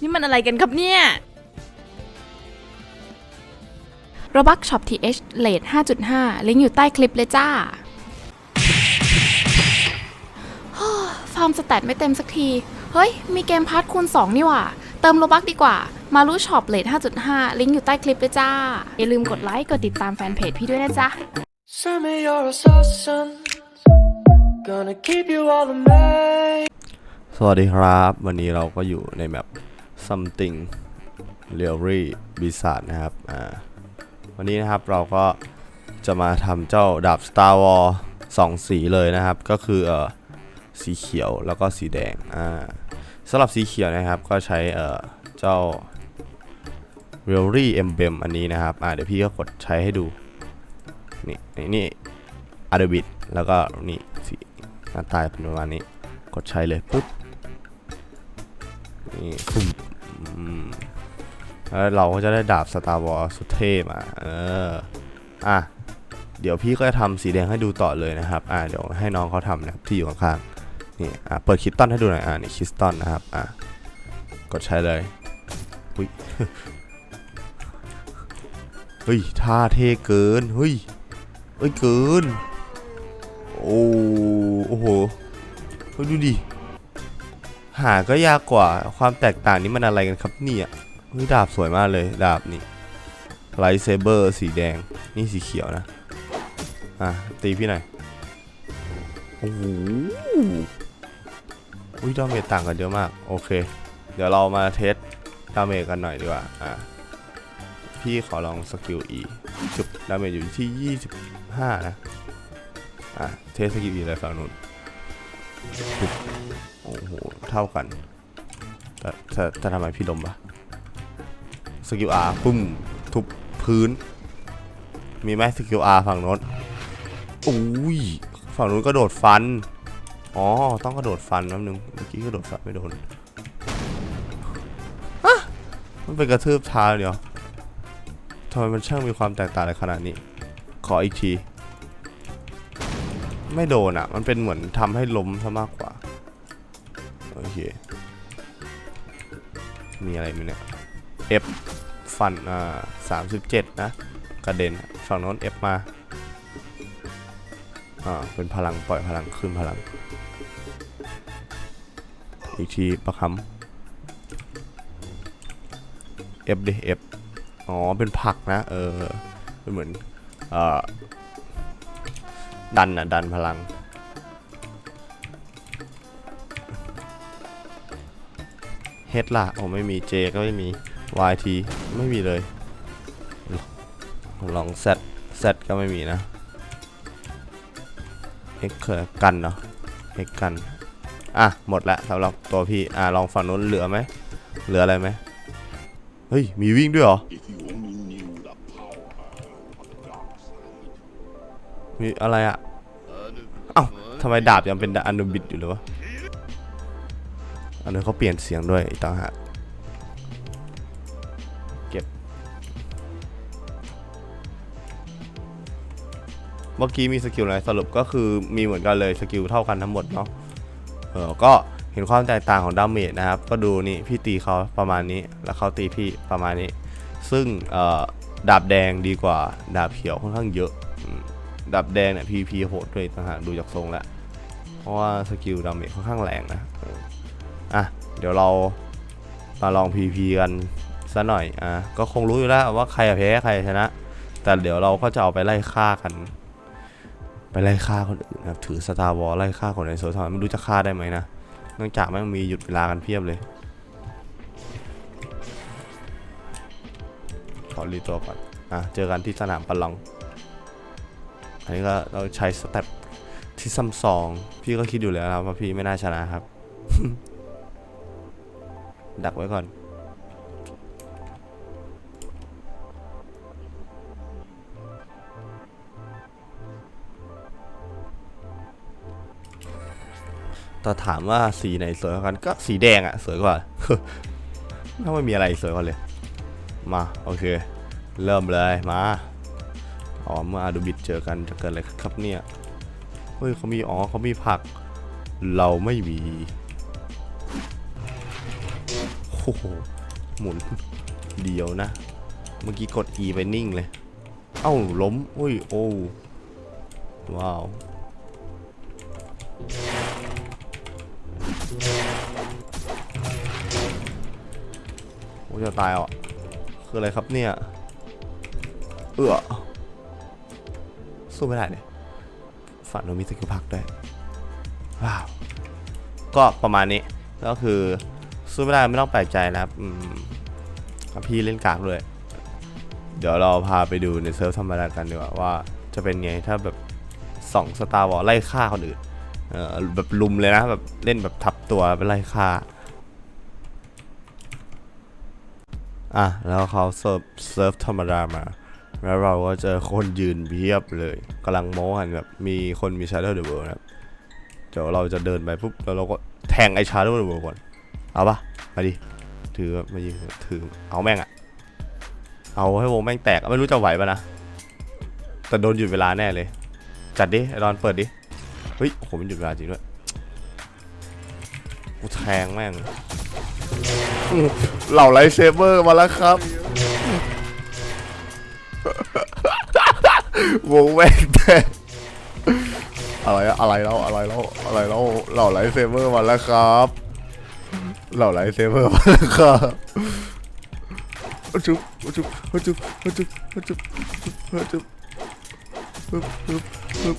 นี่มันอะไรกันครับเนี่ย Robux Shop TH เลท5.5 ลิงก์อยู่ใต้คลิปเลยจ้าฟาร์มสแตทไม่เต็มสักที เฮ้ย มีเกมพาร์ทคูณ 2 นี่หว่า เติมโลบักดีกว่า มารู้ช็อปเลท5.5 ลิงก์อยู่ใต้คลิปเลยจ้า อย่าลืมกดไลค์ กดติดตามแฟนเพจพี่ด้วยนะจ๊ะ Send me your assassin. Gonna keep you all in May. สวัสดีครับ วันนี้เราก็อยู่ในแมป something r e a l r y b i z a r d นะครับอ่าวันนี้นะครับเราก็จะมาทำเจ้าดาบ Star War สองสีเลยนะครับ ก็คือเอ่อสีเขียวแล้วก็สีแดงอ่าสำหรับสีเขียวนะครับก็ใช้เอ่อเจ้า r e a l r y Emblem อันนี้นะครับอ่าเดี๋ยวพี่ก็กดใช้ให้ดู นี่นี่นี่อาร์บิดแล้วก็นี่สีหน้าตาเป็นประมาณนี้ กดใช้เลยปุ๊บนี่ปุ่ม แล้วเราก็จะได้ดาบสตาร์วอลสุดเท่มาเอออะเดี๋ยวพี่ก็จะทำสีแดงให้ดูต่อเลยนะครับ อะเดี๋ยวให้น้องเขาทำนะครับที่อยู่ข้างๆ นี่อะเปิดคิสตัลให้ดูหน่อย อะนี่คิสตัลนะครับ อะกดใช้เลย อุ้ย เฮ้ยท่าเท่เกิน เฮ้ย เฮ้ยเกิน โอ้โอ้โหเฮ้ยดูดิ หาก็ยากกว่าความแตกต่างนี้มันอะไรกันครับเนี่ยเฮ้ยดาบสวยมากเลยดาบนี่ไลท์เซเบอร์สีแดงนี่สีเขียวนะ อะ ตีพี่หน่อย โอ้โหอุ้ยดาเมจต่างกันเยอะมาก โอเค เดี๋ยวเรามาเทสดาเมจกันหน่อยดีกว่า อะ พี่ขอลองสกิล E จุบดาเมจอยู่ที่ 25 นะ อะ เทสสกิล E เลยฝั่งนู้น โอ้โห เท่ากัน แต่แต่ทำไมพี่ดมปะสกิลอาร์ปุ้มทุบพื้น มีไหมสกิลอาร์ฝั่งโน้นอุ้ย ฝั่งนู้นก็โดดฟัน อ๋อ ต้องกระโดดฟันแป๊บนึงเมื่อกี้กระโดดฟันไม่โดนอะมันเป็นกระทืบเท้าเดียวทำไมมันช่างมีความแตกต่างอะไรขนาดนี้ ขออีกที ไม่โดนอะ มันเป็นเหมือนทำให้ล้มซะมากกว่า เค มีอะไรไหมเนี่ย F ฟันอ่าสามสิบเจ็ดนะ กระเด็นฝั่งโน้น F มา อ่า เป็นพลังปล่อยพลังขึ้นพลัง อีกทีประคำ F ดิ F อ๋อ เป็นผักนะ เออเป็นเหมือน เอ่อ ดันอะ ดันพลัง เฮดล่ะโอ้ไม่มี J ก็ไม่มี YT ไม่มีเลย ลอง Z Z ก็ไม่มีนะ X คือกันเนาะ X กัน อะ หมดละสำหรับตัวพี่ อะ ลองฝั่งนู้นเหลือไหม เหลืออะไรไหม เฮ้ย มีวิ่งด้วยเหรอ มีอะไรอะเอ้าทำไมดาบยังเป็นอันดบิดอยู่เลยวะ นนี้เขาเปลี่ยนเสียงด้วยอีกต่างหากเก็บ เมื่อกี้มีสกิลอะไรสรุปก็คือมีเหมือนกันเลยสกิลเท่ากันทั้งหมดเนาะ เออ ก็เห็นความแตกต่างของดาเมจนะครับ ก็ดูนี่พี่ตีเขาประมาณนี้ แล้วเขาตีพี่ประมาณนี้ ซึ่งเอ่อดาบแดงดีกว่าดาบเขียวค่อนข้างเยอะอืมดาบแดงเนี่ยพีพีโหดด้วยต่างหากดูจากทรงแล้ว เพราะว่าสกิลดาเมจค่อนข้างแรงนะเอะ เดี๋ยวเรามาลอง PVP กันซะหน่อย อะ ก็คงรู้อยู่แล้วว่าใครแพ้ใครชนะ แต่เดี๋ยวเราก็จะเอาไปไล่ฆ่ากัน ไปไล่ฆ่าคนอื่นนะครับ ถือสตาร์วอลไล่ฆ่าคนในโซทอนไม่รู้จะฆ่าได้ไหมนะเนื่องจากแม่งมีหยุดเวลากันเพียบเลย ขอรีตัวก่อน อะ เจอกันที่สนามประลอง อันนี้ก็เราใช้สเต็ปที่ซัมซอง พี่ก็คิดอยู่แล้วนะครับว่าพี่ไม่น่าชนะครับ ดักไว้ก่อน แต่ถามว่าสีไหนสวยกว่ากัน ก็สีแดงอะสวยกว่า ถ้าไม่มีอะไรสวยกว่าเลย มา โอเค เริ่มเลยมาอ๋อเมื่ออาดูบิดเจอกันจะเกิดอะไรครับเนี่ย เฮ้ยเขามีอ๋อเขามีผัก เราไม่มี โหโอ้โห หมุนเดียวนะ เมื่อกี้กด E ไปนิ่งเลย เอ้าล้ม อุ้ย โอ้ว้าว โอ้จะตายอะ คืออะไรครับเนี่ย เอือสู้ไม่ได้เนี่ยฝันโนมีสกิลพักด้วยว้าว ก็ประมาณนี้ก็คือ สู้ไม่ได้ไม่ต้องแปลกใจนะครับอืมพี่เล่นกากเลย เดี๋ยวเราพาไปดูในเซิร์ฟธรรมดากันดีกว่าว่าจะเป็นไงถ้าแบบสองสตาร์วอลไล่ฆ่าคนอื่นเออแบบลุมเลยนะแบบเล่นแบบทับตัวไปไล่ฆ่าอะแล้วเขาเซิร์ฟเซิร์ฟธรรมดามาแล้วเราก็เจอคนยืนเพียบเลยกำลังโม้กันแบบมีคนมี Shadow the World นะครับเดี๋ยวเราจะเดินไปปุ๊บแล้วเราก็แทงไอ้ Shadow the World ก่อน เอาปะมาดิถือมายิงถือเอาแม่งอะเอาให้วงแม่งแตกไม่รู้จะไหวปะนะแต่โดนหยุดเวลาแน่เลย จัดดิไอ้ดอนเปิดดิเฮ้ยโหมันหยุดเวลาจริงด้วยกูแทงแม่งเหล่าไลท์เซเบอร์มาแล้วครับวงแม่งแตกอะไรอะอะไรแล้วอะไรแล้วอะไรแล้วเหล่าไลท์เซเบอร์มาแล้วครับ เหล่าไลท์เซเวอร์มาครับจุ๊บจุ๊บจุ๊บจุ๊บจุ๊บจุ๊บปึ๊บปึ๊บปึ๊บ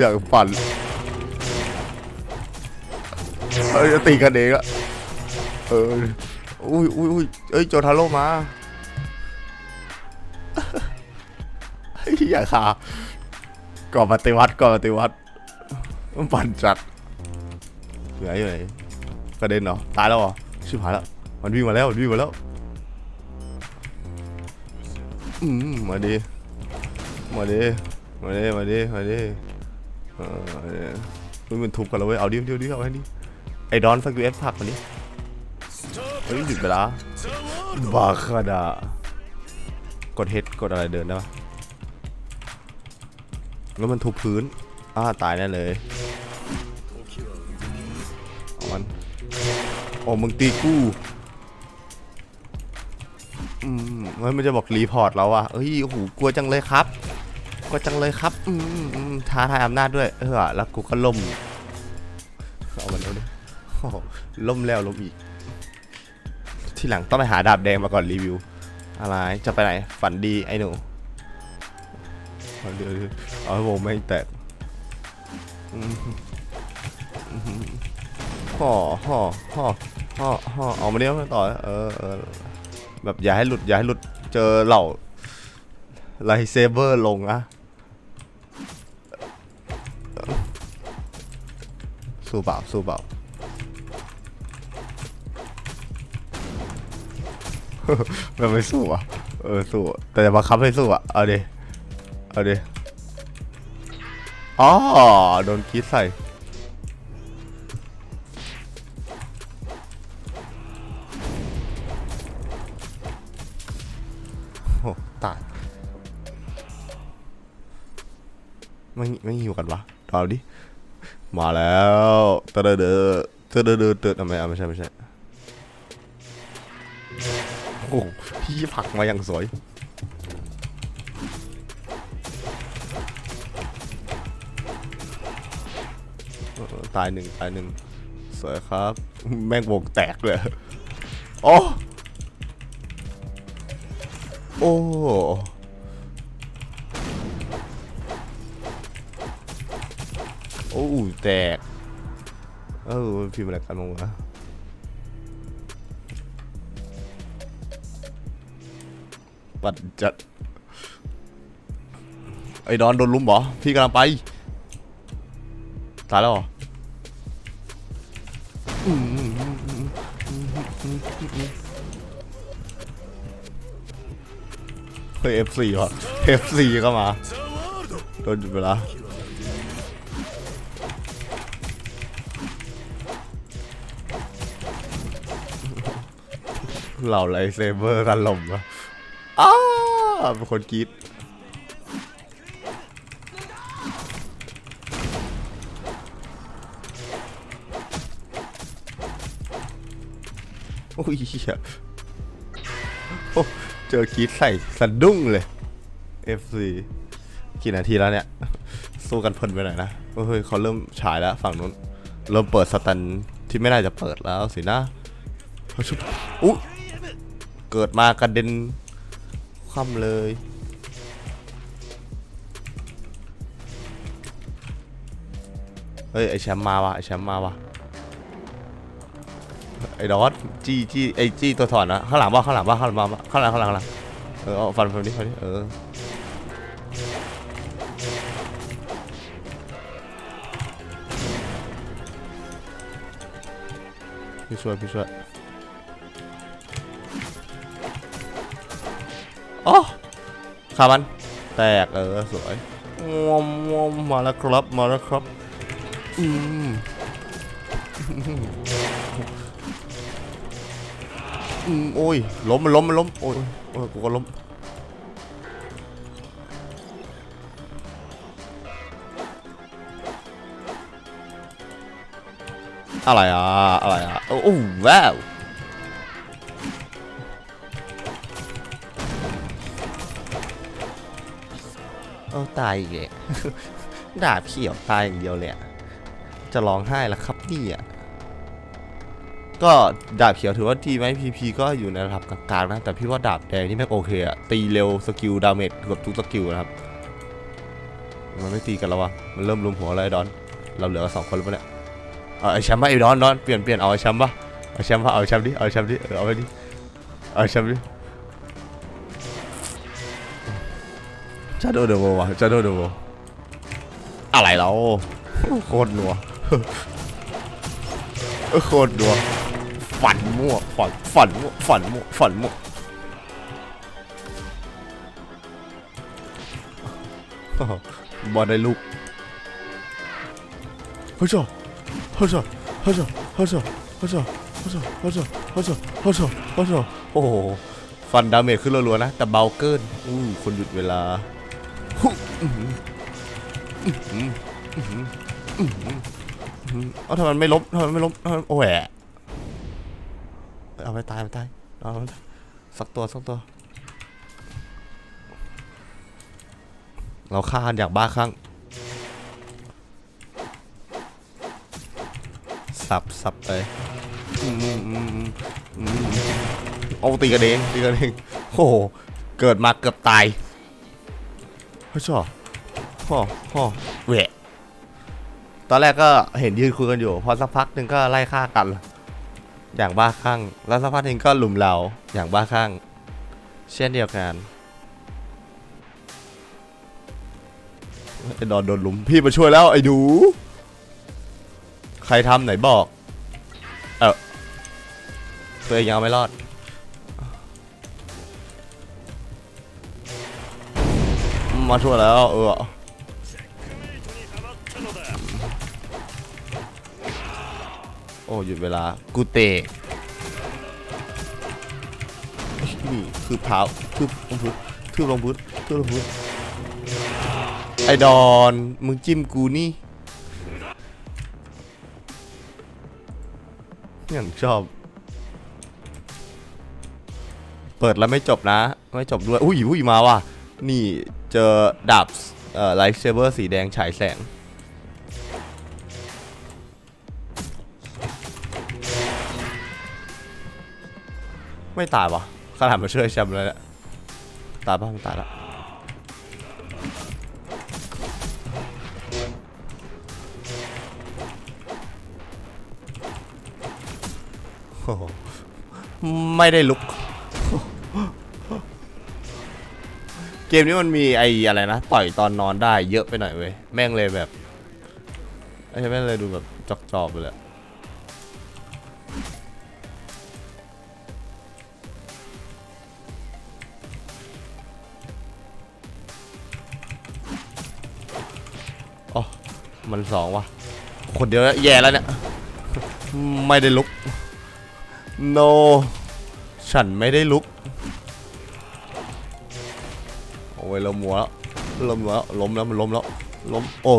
ยากปั่นเอ้ยตีกันเองอะเอออุ้ยอุ้ยอุ้ยเอ้ยโจทาโร่มาอย่าขาก่อปฏิวัติก่อปฏิวัติปั่นจัดเหลืออยู่ไหน กระเด็นเหรอ ตายแล้วเหรอ ชิบหายแล้ว มันวิ่งมาแล้ว มันวิ่งมาแล้ว อืม มาดิ มาดิ มาดิ มาดิ มาดิเออมาดิเฮ้ยมันทุบกันแล้วเว้ย เอาดิเดี๋ยวดิเอาให้ดิ ไอ้ดอนฟังกูเอฟผักมันดิเฮ้ยหยุดไปละบาคาดากดเฮดกดอะไรเดินได้ปะแล้วมันทุบพื้น อ้าตายแน่เลย โอ้มึงตีกู้อืมเฮ้ยมันจะบอกรีพอร์ตเราอะเฮ้ยโอ้โหกลัวจังเลยครับกลัวจังเลยครับอืมอืมท้าทายอำนาจด้วย เออแล้วกูก็ล่มเอามันเอาดิโอ้โหล่มแล้วล่มอีก ที่หลังต้องไปหาดาบแดงมาก่อนรีวิว อะไรจะไปไหนฝันดีไอ้หนูเอาเดี๋ยวเอาให้วงไม่แตกอืมอืม ห่อห่อห่อห่อห่อเอามาเนี้ยต่อเออเออแบบอย่าให้หลุดอย่าให้หลุดเจอเหล่าไลเซเบอร์ลงอะสู้เปล่าสู้เปล่ามันไม่สู้อะเออสู้แต่จะบังคับให้สู้อะเอาดิเอาดิอ๋อโดนกีดใส่ ตอนดิ มาแล้วเตอเดอเดอเตอเดอเดอเตอทำไมอะไม่ใช่ไม่ใช่ โอ้โหพี่ผักมาอย่างสวยตายหนึ่งตายหนึ่งสวยครับ แม่งวงแตกเลยโอ้โอ้ โอ้แตก เออพิมพ์อะไรกันมางวะปัดจัด ไอ้ดอนโดนลุมเหรอ พี่กำลังไป ตายแล้วเหรอเฮ้ย F4 ว่ะ F4 ก็มา โดนหยุดเวลา เหล่าไลท์เซเบอร์กันลมอะอ้าเป็นคนกรีดโอ้ยเหี้ยโอ้เจอคีดใส่สะดุ้งเลย FC กี่นาทีแล้วเนี่ย สู้กันเพลินไปหน่อยนะเฮ้ยเขาเริ่มฉายแล้วฝั่งนู้น เริ่มเปิดสแตันที่ไม่น่าจะเปิดแล้วสินะเฮ้ชุบอุ๊ย เกิดมากระเด็นคว่ำเลย เฮ้ย ไอแชมป์มาวะไอแชมป์มาวะไอดอสจี้จี้ไอจี้ตัวถอนนะข้างหลังว่าข้างหลังว่าข้างหลังว่าข้างหลังข้างหลังข้างหลังเออฟันฟันนี้ฟันนี้เออพี่ช่วยพี่ช่วย อ้ขามัน แตกเออสวยงวมงวมมาแล้วครับมาแล้วครับอืมอืมโอ้ยล้มมันล้มมันล้มโอ้ยโอ้ยกูก็ล้มอะไรอะอะไรอะโอ้โอ้ว้าว เอาตายอีกเลยดาบเขียวตายอย่างเดียวเลยอะจะร้องไห้แล้วครับนี่ยก็ดาบเขียวถือว่าทีไหมพีพีก็อยู่ในระดับกลางๆนะ แต่พี่ว่าดาบแดงนี่แม่งโอเคอะตีเร็วสกิลดาเมจเกือบทุกสกิลนะครับ มันไม่ตีกันแล้ววะมันเริ่มรุมหัวแล้วไอ้ดอน เราเหลือสองคนแล้วเนี่ยเอาไอ้แชมป์ปะไอ้ดอนดอนเปลี่ยนเปลี่ยนเอาไอ้แชมป์ปะเอาแชมป์ปะเอาไอแชมป์ดิเอาไอแชมป์ดิเออเอาไปดิเอาไอแชมป์ดิ ชาโดเดโววะชาโดเดโวอะไรเราโคตรนัวเออโคตรนัวฝันมั่วฝันฝันมั่วฝันมั่วฝันมั่วบอลได้ลูกเฮ้ยจ้าเฮ้ยจ้าเฮ้ยจ้าเฮ้ยจ้าเฮ้ยจ้าเฮ้ยจ้าเฮ้ยจ้าเฮ้ยจ้าเฮ้ยจ้าเฮ้ยจ้าโอ้โหฟันดาเมจขึ้นรัวๆนะ แต่เบาเกินอู้คนหยุดเวลา เอาทำไมมันไม่ล้มทำไมมันไม่ล้มทำไมโอ้แหวะเอาไปตายไปตายเอาสักตัวสักตัว เราฆ่ากันอย่างบ้าคลั่งสับสับไปเอาตีกันเองตีกันเองโอ้โหเกิดมาเกือบตาย เฮ้ยชอบฮ่อฮ่อแหวะตอนแรกก็เห็นยืนคุยกันอยู่ พอสักพักหนึ่งก็ไล่ฆ่ากัน อย่างบ้าคลั่ง แล้วสักพักหนึ่งก็หลุมเราอย่างบ้าคลั่ง เช่นเดียวกันไอ้ดอนโดนหลุมพี่มาช่วยแล้วไอ้ดู ใครทำไหนบอก เออตัวเองยังเอาไม่รอด มาช่วยแล้ว เออโอ้หยุดเวลากูเตะนี่คือเท้าทืบลงพื้นทืบลงพื้นทืบลงพื้นไอดอนมึงจิ้มกูนี่อย่างชอบ เปิดแล้วไม่จบนะ ไม่จบด้วย อุ้ยอุ้ยมาว่ะ นี่ เจอดาบเอ่อไลท์เซเบอร์สีแดงฉายแสง ไม่ตายวะขนาดมาช่วยแชมป์เลยเนี่ยตายป่ะมันตายแล้วโหไม่ได้ลุก เกมนี้มันมีไออะไรนะต่อยตอนนอนได้เยอะไปหน่อยเว้ยแม่งเลยแบบไอ้แม่งเลยดูแบบจอกๆไปเลยอ๋อมันสองวะคนเดียวแล้วแย่แล้วเนี่ย ไม่ได้ลุก no ฉันไม่ได้ลุก อ้ยล้มหัวแล้วล้มหัวแล้วล้มแล้วมันล้มแล้วล้มโอ้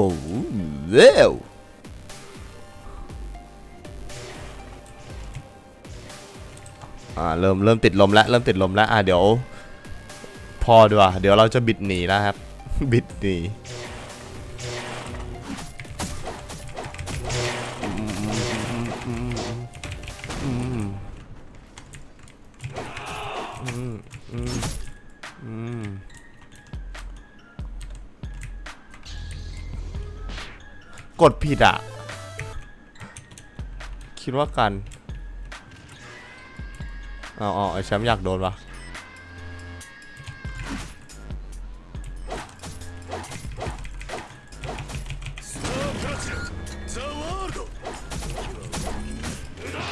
เร็วอ่าเริ่มเริ่มติดลมแล้วเริ่มติดลมแล้วอ่าเดี๋ยว พอดีกว่าเดี๋ยวเราจะบิดหนีแล้วครับ บิดหนี กดผิดอะ คิดว่ากันอ๋ออ๋อไอแชมป์อยากโดนปะ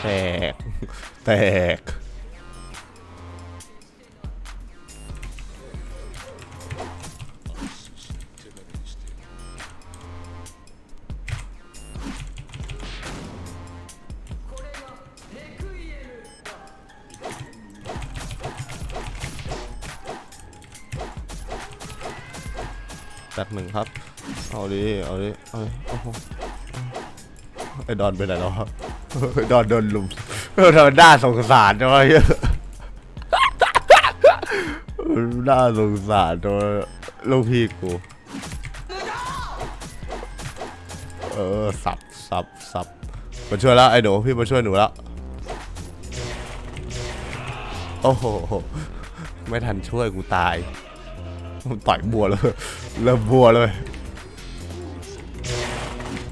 แตก แตก ดิเอาดิเอาดิโอ้โหไอ้ดอนไปไหนแล้วไอ้ดอนโดนลุมเออทำไมน่าสงสารจังวะเหี้ยน่าสงสารจังวลูกพี่กู เออสับสับสับมาช่วยแล้วไอ้หนูพี่มาช่วยหนูแล้วโอ้โหไม่ทันช่วยกูตายต่อยบัวเลยเริ่มบัวเลย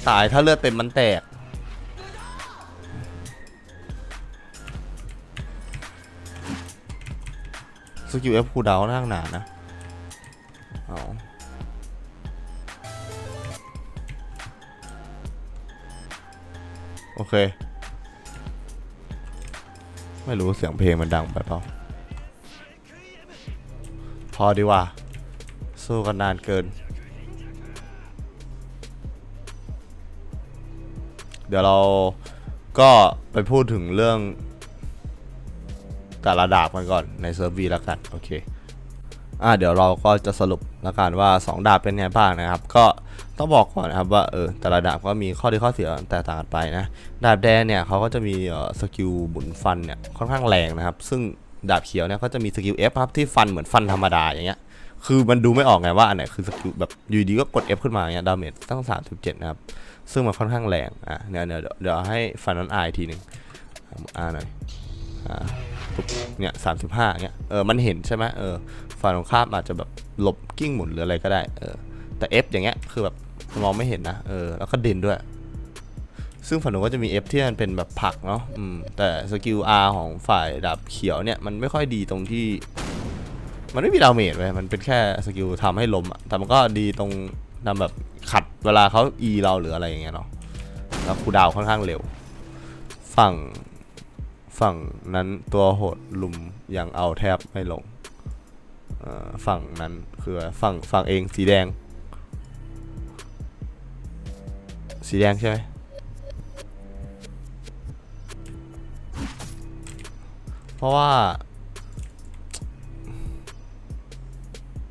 ไม่ตาย ถ้าเลือดเต็มมันแตก สกิลเอฟคูดาวน์นั่งนานะเอาโอเค ไม่รู้เสียงเพลงมันดังไปเปล่าพอดีว่า สู้กันนานเกิน เดี๋ยวเราก็ไปพูดถึงเรื่อง แต่ละดาบกันก่อนในเซิร์ฟวีแล้วกันโอเคอ่าเดี๋ยวเราก็จะสรุปแล้วกันว่า 2 ดาบเป็นไงบ้างนะครับ ก็ต้องบอกก่อนนะครับว่าเออแต่ละดาบก็มีข้อดีข้อเสียแตกต่างกันไปนะดาบแดงเนี่ยเขาก็จะมีออสกิลบุนฟันเนี่ยค่อนข้างแรงนะครับ ซึ่งดาบเขียวเนี่ยเขาจะมีสกิล F ครับที่ฟันเหมือนฟันธรรมดาอย่างเงี้ยคือมันดูไม่ออกไงว่าอันไหนคือสกิลแบบอยู่ดีก็กด F ขึ้นมาอย่างเงี้ยดาเมจตั้ง37นะครับ ซึ่งมันค่อนข้างแรงอะเดี๋ยวเดี๋ยวเดี๋ยวให้ฟันนั้นอายทีหนึ่งอ่าหน่อยอ่าปุ๊บเนี่ยสามสิบห้าเนี่ยเออมันเห็นใช่ไหมเออฝ่ายตรงข้ามอาจจะแบบหลบกิ้งหมุนหรืออะไรก็ได้เออแต่ F อย่างเงี้ยคือแบบมองไม่เห็นนะเออแล้วก็ด่นด้วย ซึ่งฝั่งหนูก็จะมี F ที่มันเป็นแบบผลักเนาะอืมแต่สกิล R ของฝ่ายดาบเขียวเนี่ยมันไม่ค่อยดีตรงที่ มันไม่มีดาเมจไว้ยมันเป็นแค่สกิลทำให้ล้มอะแต่มันก็ดีตรง ทำแบบขัดเวลาเขา E เราหรืออะไรอย่างเงี้ยเนาะแล้วคูดาวค่อนข้างเร็ว ฝั่งฝั่งนั้นตัวโหดลุมยังเอาแทบไม่ลงฝั่งนั้นคือฝั่งฝั่งเองสีแดง สีแดงใช่ไหมเพราะว่า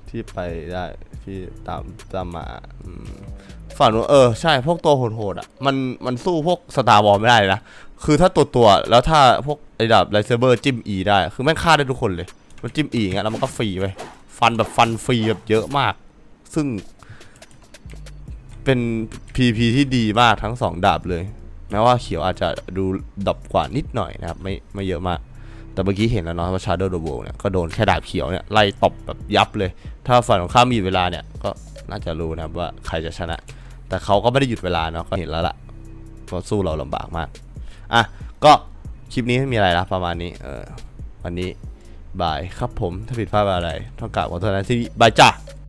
ที่ไปได้ ที่ตามตามมาอืมฝั่งนู้นเออใช่พวกตัวโหดๆอะมันมันสู้พวกสตาร์วอลไม่ได้นะ คือถ้าตัวตัวๆแล้วถ้าพวกไอ้ดาบไลเซเบอร์จิ้มอีได้ คือแม่งฆ่าได้ทุกคนเลย มันจิ้มอีอย่างเงี้ยแล้วมันก็ฟรีไปฟันแบบฟันฟรีแบบเยอะมาก ซึ่ง เป็น PP ที่ดีมากทั้งสองดาบเลยแม้ว่าเขียวอาจจะดูดับกว่านิดหน่อยนะครับ ไม่ไม่เยอะมาก แต่เมื่อกี้เห็นแล้วเนาะว่า Shadow the World เนี่ยก็โดนแค่ดาบเขียวเนี่ยไล่ตบแบบยับเลย ถ้าฝันของข้ามมีเวลาเนี่ยก็น่าจะรู้นะครับว่าใครจะชนะ แต่เขาก็ไม่ได้หยุดเวลาเนาะก็เห็นแล้วล่ะว่าสู้เราลำบากมาก อะ ก็คลิปนี้ไม่มีอะไรละประมาณนี้ เออวันนี้บายครับผม ถ้าผิดพลาดอะไร ต้องกราบขอโทษนะที่นี่บายจ้า